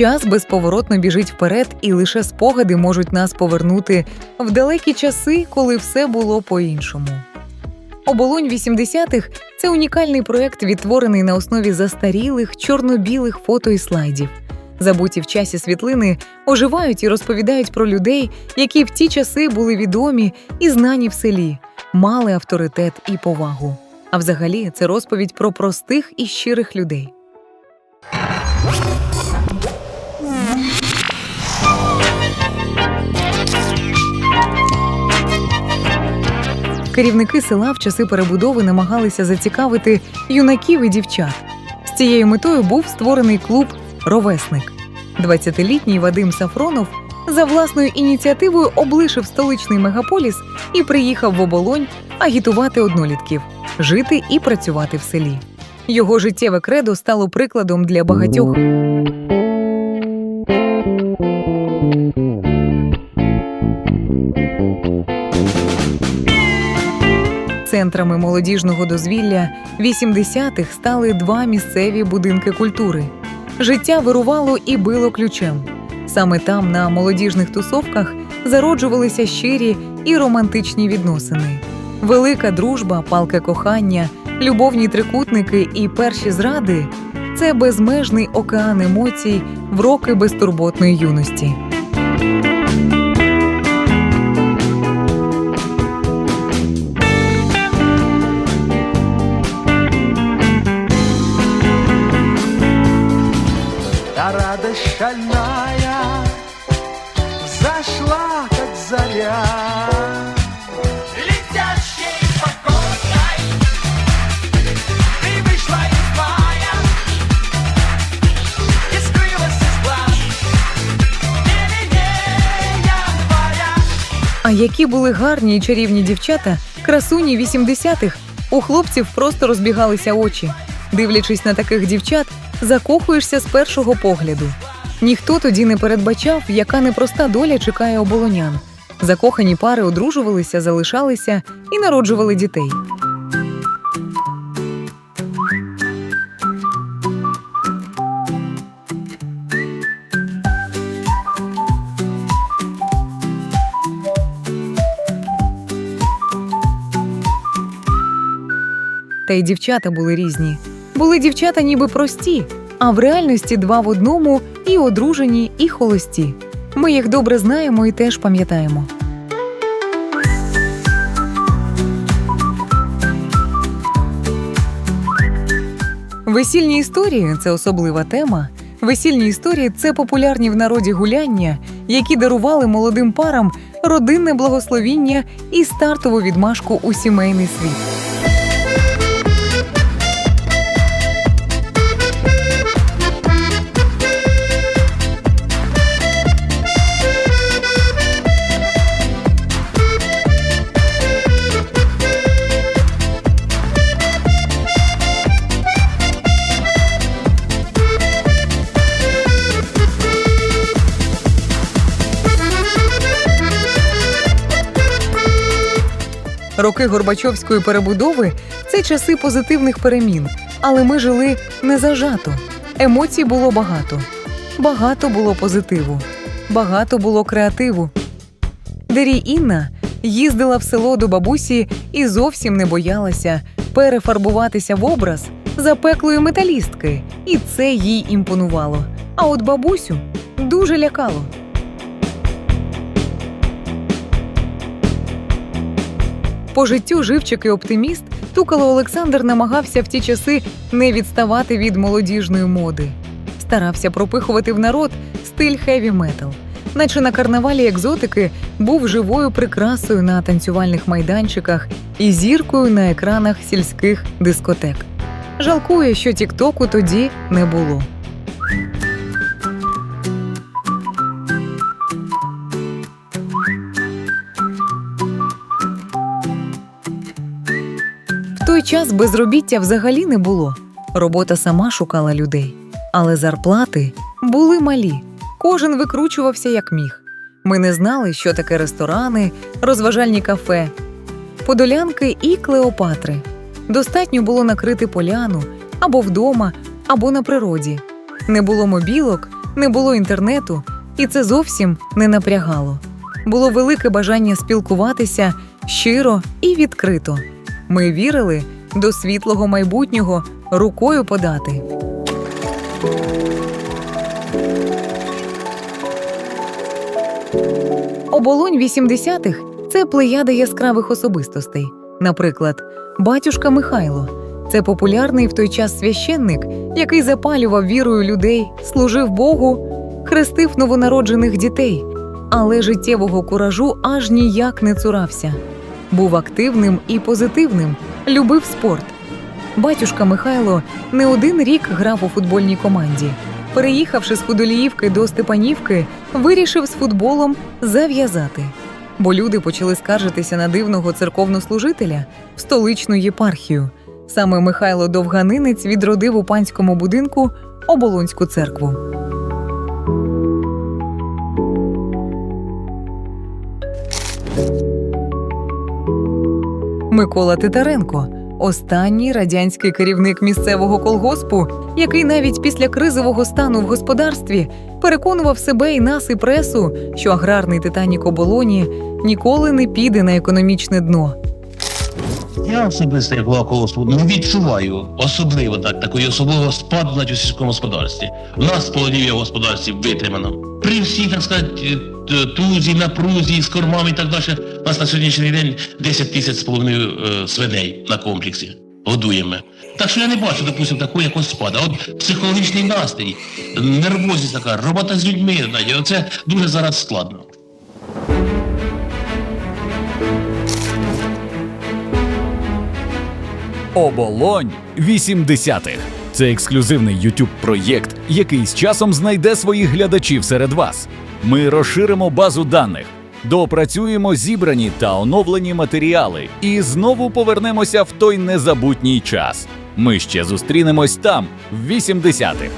Час безповоротно біжить вперед, і лише спогади можуть нас повернути в далекі часи, коли все було по-іншому. Оболонь 80-х – це унікальний проєкт, відтворений на основі застарілих чорно-білих фото і слайдів. Забуті в часі світлини оживають і розповідають про людей, які в ті часи були відомі і знані в селі, мали авторитет і повагу. А взагалі це розповідь про простих і щирих людей. Керівники села в часи перебудови намагалися зацікавити юнаків і дівчат. З цією метою був створений клуб Ровесник. 20-літній Вадим Сафронов за власною ініціативою облишив столичний мегаполіс і приїхав в оболонь агітувати однолітків, жити і працювати в селі. Його життєве кредо стало прикладом для багатьох. Центрами молодіжного дозвілля 80-х стали два місцеві будинки культури. Життя вирувало і било ключем. Саме там, на молодіжних тусовках, зароджувалися щирі і романтичні відносини. Велика дружба, палке кохання, любовні трикутники і перші зради це безмежний океан емоцій в роки безтурботної юності. А радость шальная Взошла, как заря Летящей погодой Ты вышла из мая И скрылась из глаз Белее января А які були гарні і чарівні дівчата, красуні 80-х, у хлопців просто розбігалися очі. Дивлячись на таких дівчат, закохуєшся з першого погляду. Ніхто тоді не передбачав, яка непроста доля чекає оболонян. Закохані пари одружувалися, залишалися і народжували дітей. Та й дівчата були різні. Були дівчата ніби прості, а в реальності два в одному і одружені, і холості. Ми їх добре знаємо і теж пам'ятаємо. Весільні історії це особлива тема. Весільні історії це популярні в народі гуляння, які дарували молодим парам родинне благословіння і стартову відмашку у сімейний світ. Роки Горбачовської перебудови це часи позитивних перемін, але ми жили не зажато. Емоцій було багато. Багато було позитиву, багато було креативу. Дері Інна їздила в село до бабусі і зовсім не боялася перефарбуватися в образ запеклої металістки, і це їй імпонувало. А от бабусю дуже лякало. По життю живчик і оптиміст Тукало Олександр намагався в ті часи не відставати від молодіжної моди. Старався пропихувати в народ стиль хеві метал. Наче на карнавалі екзотики був живою прикрасою на танцювальних майданчиках і зіркою на екранах сільських дискотек. Жалкує, що Тіктоку тоді не було. Той час безробіття взагалі не було. Робота сама шукала людей, але зарплати були малі. Кожен викручувався як міг. Ми не знали, що таке ресторани, розважальні кафе, подолянки і клеопатри. Достатньо було накрити поляну або вдома, або на природі. Не було мобілок, не було інтернету, і це зовсім не напрягало. Було велике бажання спілкуватися щиро і відкрито. Ми вірили до світлого майбутнього рукою подати. Оболонь 80-х – це плеяда яскравих особистостей. Наприклад, батюшка Михайло це популярний в той час священник, який запалював вірою людей, служив Богу, хрестив новонароджених дітей, але життєвого куражу аж ніяк не цурався. Був активним і позитивним, любив спорт. Батюшка Михайло не один рік грав у футбольній команді. Переїхавши з Худоліївки до Степанівки, вирішив з футболом зав'язати. Бо люди почали скаржитися на дивного церковнослужителя в столичну єпархію. Саме Михайло Довганинець відродив у панському будинку Оболонську церкву. Микола Титаренко останній радянський керівник місцевого колгоспу, який навіть після кризового стану в господарстві переконував себе і нас, і пресу, що аграрний Титанік оболоні ніколи не піде на економічне дно. Я особисто як голова колгоспу не відчуваю особливо так, такої особливого спаду навіть у сільському господарстві. У нас полонів'я в господарстві витримано. При всій, так сказати, тузі, напрузі з кормами і так далі, у нас на сьогоднішній день 10 тисяч з половиною е, свиней на комплексі. Годуємо. Так що я не бачу, допустимо, такого якогось спаду. От психологічний настрій, нервозність така, робота з людьми, оце дуже зараз складно. Оболонь 80-х. Це ексклюзивний youtube проєкт, який з часом знайде своїх глядачів серед вас. Ми розширимо базу даних, доопрацюємо зібрані та оновлені матеріали і знову повернемося в той незабутній час. Ми ще зустрінемось там, в 80-х.